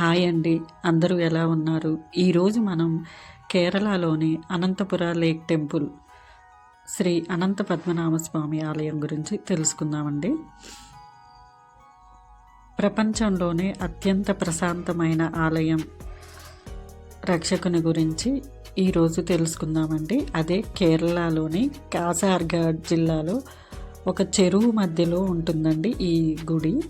Hi అండి. అందరూ ఎలా ఉన్నారు? ఈరోజు మనం కేరళలోని అనంతపుర లేక్ టెంపుల్ శ్రీ అనంత పద్మనాభ స్వామి ఆలయం గురించి తెలుసుకుందామండి. ప్రపంచంలోనే అత్యంత ప్రశాంతమైన ఆలయం రక్షకుని గురించి ఈరోజు తెలుసుకుందామండి. అదే కేరళలోని కాసార్గాడ్ జిల్లాలో ఒక చెరువు మధ్యలో ఉంటుందండి ఈ గుడి.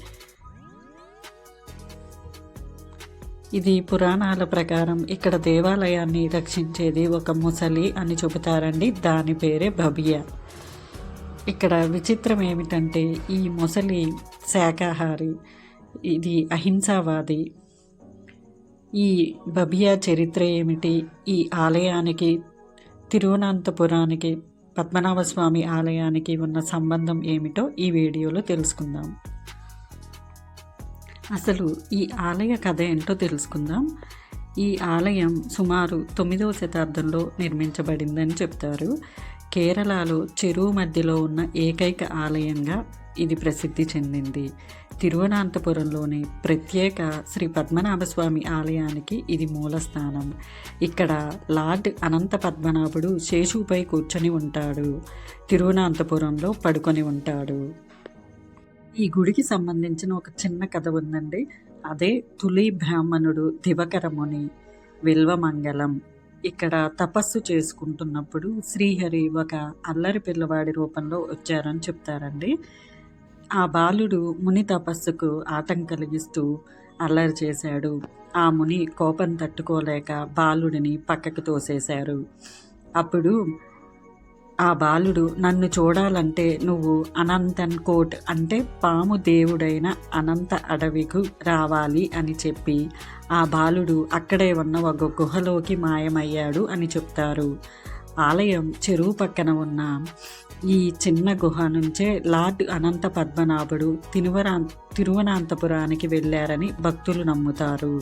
ఇది పురాణాల ప్రకారం ఇక్కడ దేవాలయాన్ని రక్షించేది ఒక ముసలి అని చెబుతారండి. దాని పేరే భబియా ఇక్కడ విచిత్రం ఏమిటంటే ఈ ముసలి శాకాహారి ఇది అహింసావాది. ఈ బబియా చరిత్ర ఏమిటి? ఈ ఆలయానికి తిరువనంతపురానికి పద్మనాభ స్వామి ఆలయానికి ఉన్న సంబంధం ఏమిటో ఈ వీడియోలో తెలుసుకుందాం. అసలు ఈ ఆలయ కథ ఏంటో తెలుసుకుందాం. ఈ ఆలయం సుమారు తొమ్మిదవ శతాబ్దంలో నిర్మించబడిందని చెప్తారు. కేరళలో చెరువు మధ్యలో ఉన్న ఏకైక ఆలయంగా ఇది ప్రసిద్ధి చెందింది. తిరువనంతపురంలోని ప్రత్యేక శ్రీ పద్మనాభస్వామి ఆలయానికి ఇది మూలస్థానం ఇక్కడ లార్డ్ అనంత పద్మనాభుడు శేషుపై కూర్చొని ఉంటాడు. తిరువనంతపురంలో పడుకొని ఉంటాడు. ఈ గుడికి సంబంధించిన ఒక చిన్న కథ ఉందండి. అదే తులి బ్రాహ్మణుడు దివకరముని విల్వమంగళం ఇక్కడ తపస్సు చేసుకుంటున్నప్పుడు శ్రీహరి ఒక అల్లరి పిల్లవాడి రూపంలో వచ్చారని చెప్తారండి. ఆ బాలుడు ముని తపస్సుకు ఆటం కలిగిస్తూ అల్లరి చేశాడు. ఆ ముని కోపం తట్టుకోలేక బాలుడిని పక్కకు తోసేశారు. అప్పుడు ఆ బాలుడు నన్ను చూడాలంటే నువ్వు అనంతన్ కోట్ అంటే పాము దేవుడైన అనంత అడవికు రావాలి అని చెప్పి ఆ బాలుడు అక్కడే ఉన్న ఒక గుహలోకి మాయమయ్యాడు అని చెప్తారు. ఆలయం చెరువు పక్కన ఉన్న ఈ చిన్న గుహ నుంచే లార్డ్ అనంత పద్మనాభుడు తిరువరా తిరువనంతపురానికి వెళ్ళారని భక్తులు నమ్ముతారు.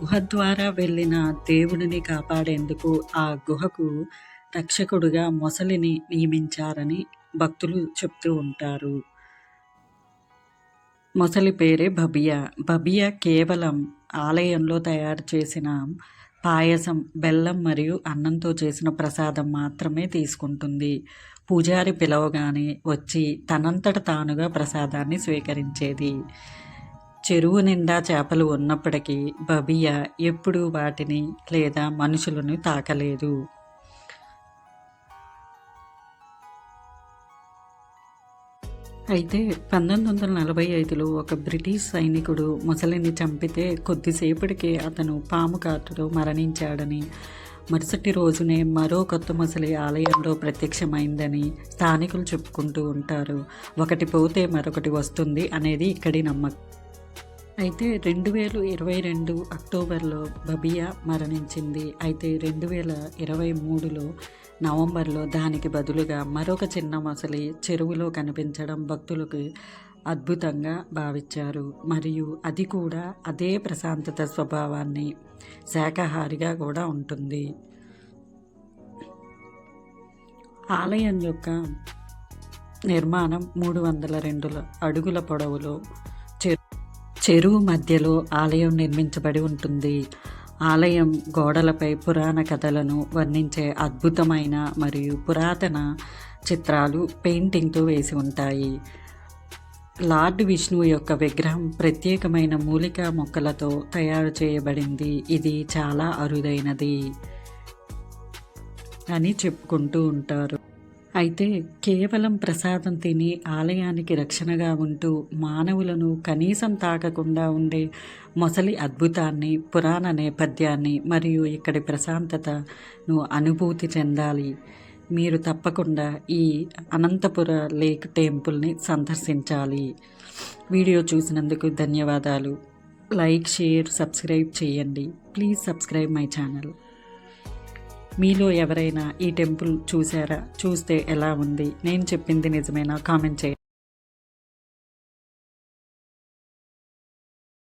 గుహ ద్వారా వెళ్ళిన దేవుడిని కాపాడేందుకు ఆ గుహకు రక్షకుడుగా మొసలిని నియమించారని భక్తులు చెప్తూ ఉంటారు. మొసలి పేరే బబియా బబియా కేవలం ఆలయంలో తయారు చేసిన పాయసం బెల్లం మరియు అన్నంతో చేసిన ప్రసాదం మాత్రమే తీసుకుంటుంది. పూజారి పిలవగానే వచ్చి తనంతట తానుగా ప్రసాదాన్ని స్వీకరించేది. చెరువు నిండా చేపలు ఉన్నప్పటికీ బబియా ఎప్పుడూ వాటిని లేదా మనుషులను తాకలేదు. అయితే పంతొమ్మిది వందల నలభై ఐదులో ఒక బ్రిటిష్ సైనికుడు ముసలిని చంపితే కొద్దిసేపటికే అతను పాము కాటుతో మరణించాడని మరుసటి రోజునే మరో కొత్త ముసలి ఆలయంలో ప్రత్యక్షమైందని స్థానికులు చెప్పుకుంటూ ఉంటారు. ఒకటి పోతే మరొకటి వస్తుంది అనేది ఇక్కడి నమ్మకం. అయితే రెండు వేల ఇరవై రెండు అక్టోబర్లో బబియా మరణించింది. అయితే రెండు వేల ఇరవై మూడులో నవంబర్లో దానికి బదులుగా మరొక చిన్న మొసలి చెరువులో కనిపించడం భక్తులకు అద్భుతంగా భావించారు. మరియు అది కూడా అదే ప్రశాంతత స్వభావాన్ని శాకాహారిగా కూడా ఉంటుంది. ఆలయం యొక్క నిర్మాణం మూడు వందల రెండు అడుగుల పొడవులో చెరువు మధ్యలో ఆలయం నిర్మించబడి ఉంటుంది. ఆలయం గోడలపై పురాణ కథలను వర్ణించే అద్భుతమైన మరియు పురాతన చిత్రాలు పెయింటింగ్తో వేసి ఉంటాయి. లార్డ్ విష్ణువు యొక్క విగ్రహం ప్రత్యేకమైన మూలిక మొక్కలతో తయారు చేయబడింది. ఇది చాలా అరుదైనది అని చెప్పుకుంటూ ఉంటారు. అయితే కేవలం ప్రసాదం తిని ఆలయానికి రక్షణగా ఉంటూ మానవులను కనీసం తాకకుండా ఉండే మొసలి అద్భుతాన్ని పురాణ నేపథ్యాన్ని మరియు ఇక్కడి ప్రశాంతతను అనుభూతి చెందాలి. మీరు తప్పకుండా ఈ అనంతపుర లేక్ టెంపుల్ని సందర్శించాలి. వీడియో చూసినందుకు ధన్యవాదాలు. లైక్ షేర్ సబ్స్క్రైబ్ చేయండి. Please subscribe my channel. మీలో ఎవరైనా ఈ టెంపుల్ చూసారా? చూస్తే ఎలా ఉంది? నేను చెప్పింది నిజమేనా? కామెంట్ చేయండి.